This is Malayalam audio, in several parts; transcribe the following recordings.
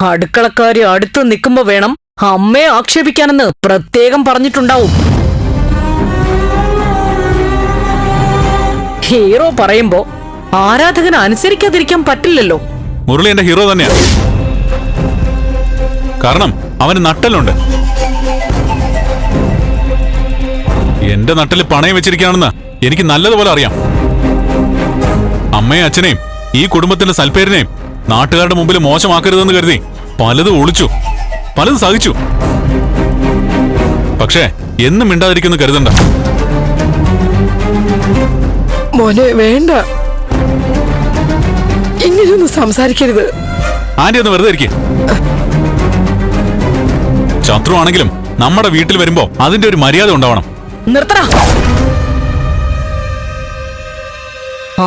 അടുക്കളക്കാരി അടുത്ത് നിൽക്കുമ്പോ വേണം അമ്മയെ ആക്ഷേപിക്കാനെന്ന് പ്രത്യേകം പറഞ്ഞിട്ടുണ്ടാവും. ഹീറോ പറയുമ്പോ ആരാധകൻ അനുസരിക്കാതിരിക്കാൻ പറ്റില്ലല്ലോ. മുരളി എന്റെ ഹീറോ തന്നെയാ. കാരണം അവന് നട്ടലുണ്ട് എന്റെ നട്ടൽ പണയം വെച്ചിരിക്കുകയാണെന്ന് എനിക്ക് നല്ലതുപോലെ അറിയാം. അമ്മയും അച്ഛനെയും ഈ കുടുംബത്തിന്റെ സൽപ്പേരിനെയും നാട്ടുകാരുടെ മുമ്പിൽ മോശമാക്കരുതെന്ന് കരുതി പലതും ഒളിച്ചു പലതും സഹിച്ചു. പക്ഷേ എന്നും മിണ്ടാതിരിക്കുന്നു കരുതണ്ട. മോനെ വേണ്ട. ഇങ്ങനെയൊന്നും സംസാരിക്കരുത്. ആന്റി ഒന്ന് വെറുതെ ഇരിക്കും. ശത്രു ആണെങ്കിലും നമ്മുടെ വീട്ടിൽ വരുമ്പോ അതിന്റെ ഒരു മര്യാദ ഉണ്ടാവണം. നിർത്തടാ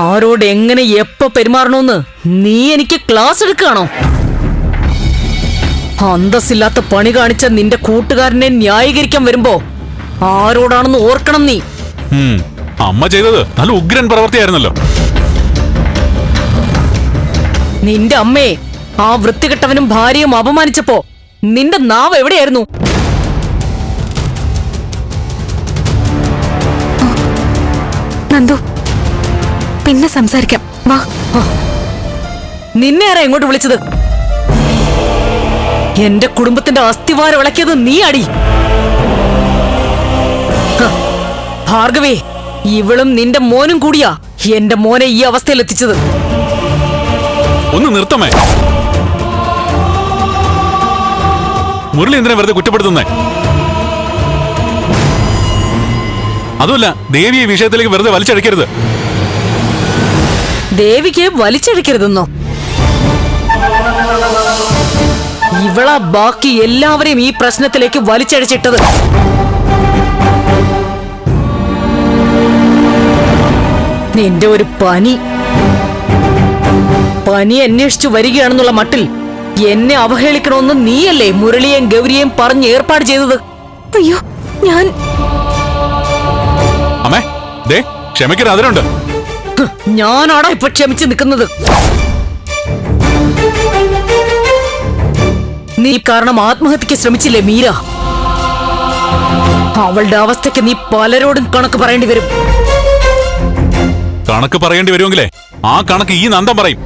ആരോട് എങ്ങനെ എപ്പോ പെരുമാറണമെന്ന് നീ എനിക്ക് ക്ലാസ് എടുക്കുകയാണോ അന്തസ്സില്ലാത്ത പണി കാണിച്ച നിന്റെ കൂട്ടുകാരനെ ന്യായീകരിക്കാൻ വരുമ്പോ ആരോടാണെന്ന് ഓർക്കണം നീ. അമ്മ ചെയ്തത് നല്ല ഉഗ്രൻ പ്രവൃത്തിയായിരുന്നല്ലോ. നിന്റെ അമ്മയെ ആ വൃത്തികെട്ടവനും ഭാര്യയും അപമാനിച്ചപ്പോ നിന്റെ നാവ് എവിടെയായിരുന്നു? നന്ദു പിന്നെ സംസാരിക്കാം. വാ നിന്നെ ആരാ എങ്ങോട്ട് വിളിച്ചത്? എന്റെ കുടുംബത്തിന്റെ അസ്ഥിവാരം ഇളക്കിയത് നീ അടി ഭാർഗവേ ഇവളും നിന്റെ മോനും കൂടിയാ എന്റെ മോനെ ഈ അവസ്ഥയിൽ എത്തിച്ചത്. ഒന്ന് നിർത്തമേ മുരളി എന്തിനാ വെറുതെ കുറ്റപ്പെടുത്തുന്നേ. അതുമല്ല ദേവിയെ ഈ വിഷയത്തിലേക്ക് വെറുതെ വലിച്ചഴിക്കരുത് ദേവിക്ക് വലിച്ചഴിക്കരുതെന്നോ ഇവളാ ബാക്കി എല്ലാവരെയും ഈ പ്രശ്നത്തിലേക്ക് വലിച്ചഴിച്ചിട്ടത് നിന്റെ ഒരു പനി. പനി അന്വേഷിച്ചു വരികയാണെന്നുള്ള മട്ടിൽ എന്നെ അവഹേളിക്കണമെന്ന് നീയല്ലേ മുരളിയെയും ഗൗരിയെയും പറഞ്ഞ് ഏർപ്പാട് ചെയ്തത്? അയ്യോ ഞാൻ അമ്മേ ദേ ക്ഷമയ്ക്കൊരു അതിരുണ്ട്. ഹ്, ഞാനാടാ ഇപ്പൊ ക്ഷമിച്ചു നിൽക്കുന്നത്. നീ കാരണം ആത്മഹത്യക്ക് ശ്രമിച്ചില്ലേ മീര? അവളുടെ അവസ്ഥയ്ക്ക് നീ പലരോടും കണക്ക് പറയേണ്ടി വരും. കണക്ക് പറയേണ്ടി വരുമെങ്കിലേ ആ കണക്ക് ഈ നന്ദം പറയും.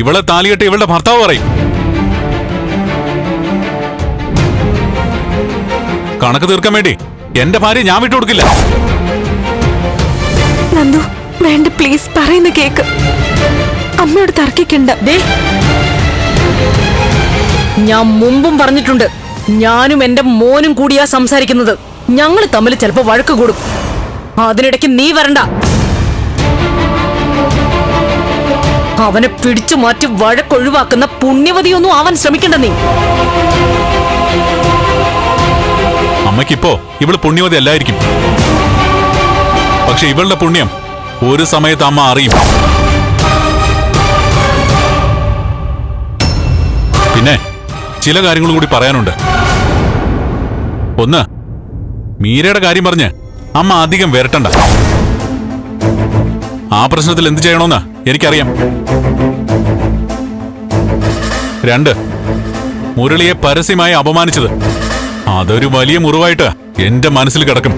ഇവളെ താലികെട്ട് ഇവളുടെ ഭർത്താവ് പറയും. കണക്ക് തീർക്കാൻ വേണ്ടി എന്റെ ഭാര്യ ഞാൻ വിട്ടുകൊടുക്കില്ല നന്ദു വേണ്ട പ്ലീസ് പറയുന്ന കേക്ക്. അമ്മയോട് തർക്കിക്കണ്ട. ദേ. ഞാൻ മുമ്പും പറഞ്ഞിട്ടുണ്ട് ഞാനും എന്റെ മോനും കൂടിയാ സംസാരിക്കുന്നത്. ഞങ്ങൾ തമ്മിൽ ചിലപ്പോ വഴക്ക് കൂടും. അതിനിടയ്ക്ക് നീ വരണ്ട. അവനെ പിടിച്ചു മാറ്റി വഴക്കൊഴിവാക്കുന്ന പുണ്യവതിയൊന്നും അവൻ ശ്രമിക്കണ്ട നീ. അമ്മയ്ക്കിപ്പോ ഇവൾ പുണ്യവതി അല്ലായിരിക്കും. പക്ഷെ ഇവളുടെ പുണ്യം ഒരു സമയത്ത് അമ്മ അറിയും. പിന്നെ ചില കാര്യങ്ങളും കൂടി പറയാനുണ്ട്. ഒന്ന് മീരയുടെ കാര്യം പറഞ്ഞ് അമ്മ അധികം വരട്ടണ്ട. ആ പ്രശ്നത്തിൽ എന്ത് ചെയ്യണമെന്ന് എനിക്കറിയാം. രണ്ട് മുരളിയെ പരസ്യമായി അപമാനിച്ചത് അതൊരു വലിയ മുറിവായിട്ട് എന്റെ മനസ്സിൽ കിടക്കും.